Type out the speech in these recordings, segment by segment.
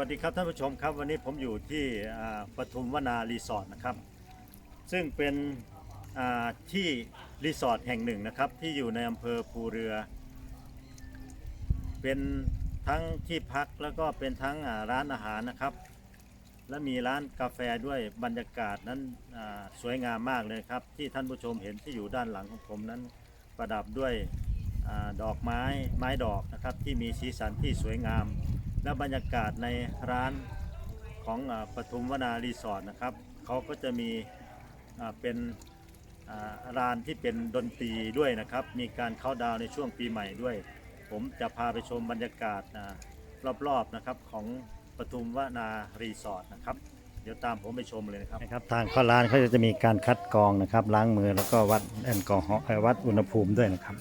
วัสดีครับท่านผู้ชมครับวันนี้ผมอยู่ที่ปทุมวนารีสอร์ทนะครับ ซึ่งเป็นที่รีสอร์ทแห่งหนึ่งนะครับ ที่อยู่ในอำเภอภูเรือ เป็นทั้งที่พักแล้วก็เป็นทั้งร้านอาหารนะครับ และมีร้านกาแฟด้วยบรรยากาศนั้นสวยงามมากเลยครับ ที่ท่านผู้ชมเห็นที่อยู่ด้านหลังของผมนั้นประดับด้วยอดอกไม้ไม้ดอกนะครับที่มีสีสันที่สวยงาม และบรรยากาศในร้านของอปทุมวนารีสอร์ทนะครับเขาก็จะมีเป็นร้านที่เป็นดนตรีด้วยนะครับ มีการเข้าดาวในช่วงปีใหม่ด้วย ผมจะพาไปชมบรรยากาศอรอบๆนะครับของปทุมวนารีสอร์ทนะครับเดี๋ยวตามผมไปชมเลยนะครับนะครับ ทางเข้าร้านเขาจะมีการคัดกรองนะครับ ล้างมือแล้วก็วัดแอลกอฮอล์เอ่อวัดอุณหภูมิด้วยนะครับ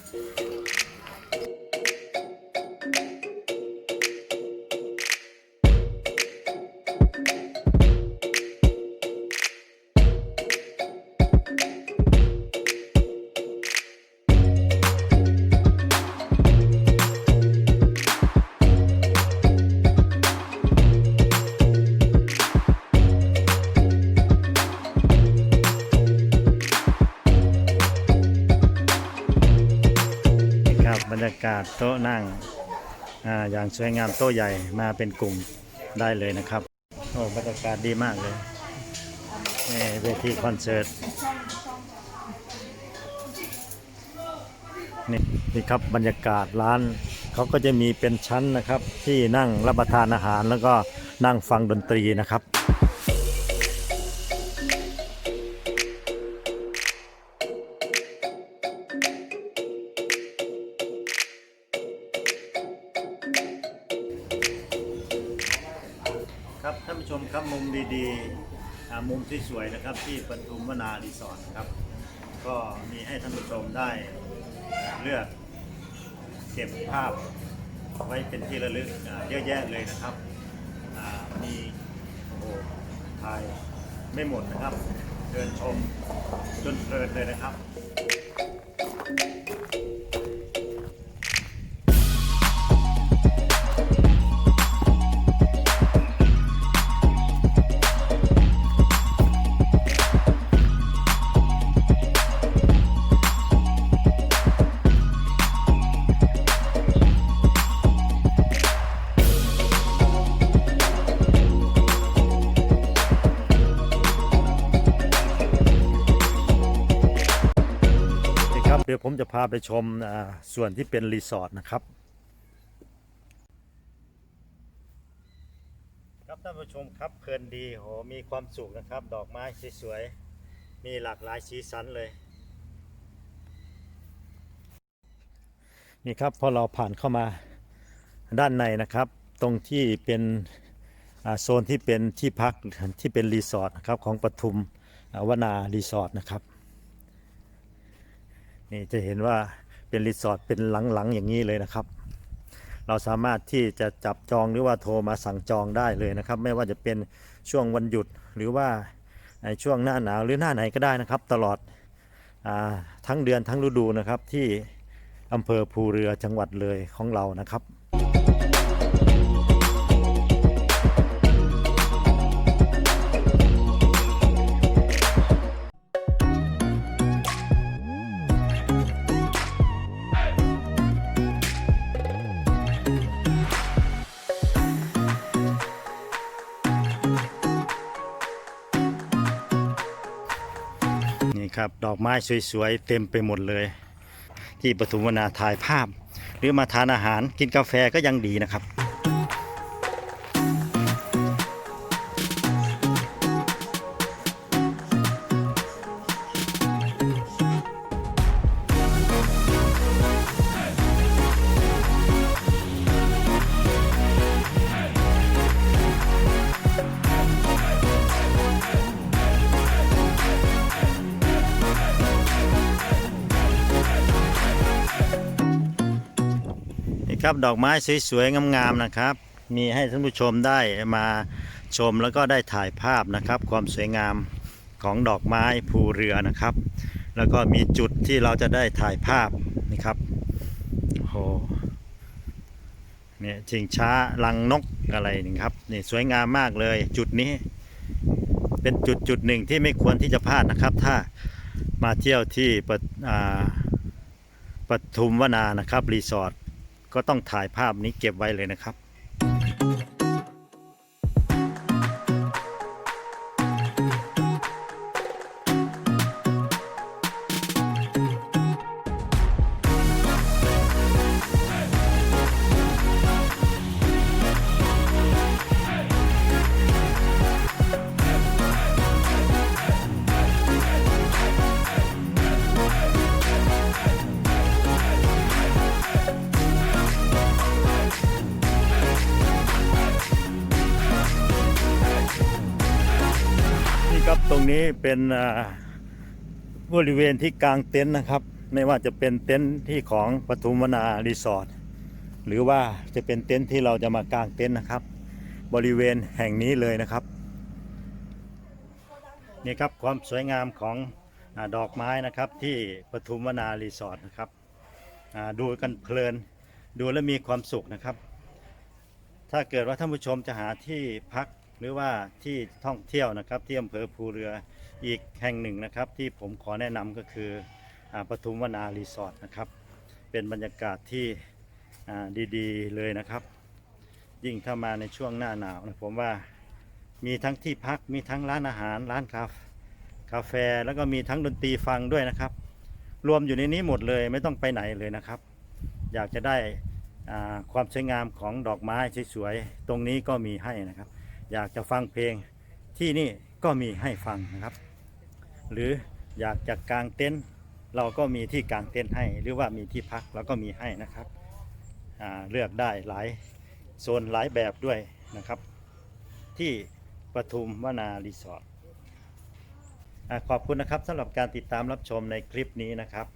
กาศโต๊ะนั่งออย่างสวยงามโต๊ะใหญ่มาเป็นกลุ่มได้เลยนะครับ โอ้บรรยากาศดีมากเลยนี่เวทีคอนเสิร์ตนี่นี่ครับบรรยากาศร้านเขาก็จะมีเป็นชั้นนะครับที่นั่งรับประทานอาหารแล้วก็นั่งฟังดนตรีนะครับ ครับท่านผู้ชมครับมุมดีๆมุมที่สวยนะครับที่ปทุมวนารีสอร์ทนะครับ ก็มีให้ท่านผู้ชมได้เลือกเก็บภาพไว้เป็นที่ระลึกเยอะแยะเลยนะครับมีโอ้โหถ่ายไม่หมดนะครับ เดินชมจนเพลินเลยนะครับ เดี๋ยวผมจะพาไปชมส่วนที่เป็นรีสอร์ทนะครับ ครับท่านผู้ชมครับเพลินดีโหมีความสุขนะครับ ดอกไม้สวยๆมีหลากหลายสีสันเลย นี่ครับพอเราผ่านเข้ามาด้านในนะครับ ตรงที่เป็นโซนที่เป็นที่พักที่เป็นรีสอร์ทนะครับของปทุมวนารีสอร์ทนะครับ นี่จะเห็นว่าเป็นรีสอร์ทเป็นหลังๆอย่างนี้เลยนะครับ เราสามารถที่จะจับจองหรือว่าโทรมาสั่งจองได้เลยนะครับ ไม่ว่าจะเป็นช่วงวันหยุดหรือว่าในช่วงหน้าหนาวหรือหน้าไหนก็ได้นะครับ ตลอดอทั้งเดือนทั้งฤดูนะครับที่อำเภอภูเรือจังหวัดเลยของเรานะครับ ครับ ดอกไม้สวยๆ เต็มไปหมดเลย ที่ปฐุมวนาถ่ายภาพ หรือมาทานอาหารกินกาแฟก็ยังดีนะครับ ครับดอกไม้สวยๆงามๆนะครับ มีให้ท่านผู้ชมได้มาชมแล้วก็ได้ถ่ายภาพนะครับ ความสวยงามของดอกไม้ภูเรือนะครับ แล้วก็มีจุดที่เราจะได้ถ่ายภาพนี่ครับโอ้โหเนี่ยชิงช้าลังนกอะไรนี่ครับนี่สวยงามมากเลยจุดนี้ เป็นจุดจุดหนึ่งที่ไม่ควรที่จะพลาดนะครับ ถ้ามาเที่ยวที่ปะอ่าปทุมวนานะครับรีสอร์ท ก็ต้องถ่ายภาพนี้เก็บไว้เลยนะครับ นี่เป็นบริเวณที่กลางเต็นท์นะครับ ไม่ว่าจะเป็นเต็นท์ที่ของปทุมวนารีสอร์ทหรือว่าจะเป็นเต็นท์ที่เราจะมากางเต็นท์นะครับ บริเวณแห่งนี้เลยนะครับนี่ครับความสวยงามของอดอกไม้นะครับที่ปทุมวนารีสอร์ทนะครับดูกันเพลินดูแล้วมีความสุขนะครับ ถ้าเกิดว่าท่านผู้ชมจะหาที่พัก หรือว่าที่ท่องเที่ยวนะครับที่อำเภอภูเรืออีกแห่งหนึ่งนะครับ ที่ผมขอแนะนำก็คืออปทุมวนารีสอร์ทนะครับ เป็นบรรยากาศที่ดีๆเลยนะครับ ยิ่งถ้ามาในช่วงหน้าหนาวนะผมว่ามีทั้งที่พักมีทั้งร้านอาหารร้านคาเฟกาแฟแล้วก็มีทั้งดนตรีฟังด้วยนะครับ รวมอยู่ในนี้หมดเลยไม่ต้องไปไหนเลยนะครับ อยากจะได้ความสวยงามของดอกไม้สวยๆตรงนี้ก็มีให้นะครับ อยากจะฟังเพลงที่นี่ก็มีให้ฟังนะครับ หรืออยากจะกางเต็นท์เราก็มีที่กางเต็นท์ให้ หรือว่ามีที่พักเราก็มีให้นะครับเลือกได้หลายโซนหลายแบบด้วยนะครับ ที่ปทุมวนารีสอร์ทขอบคุณนะครับสำหรับการติดตามรับชมในคลิปนี้นะครับ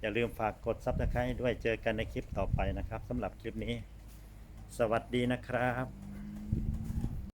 อย่าลืมฝากกดซับสไครต์ด้วยเจอกันในคลิปต่อไปนะครับสำหรับคลิปนี้ สวัสดีนะครับ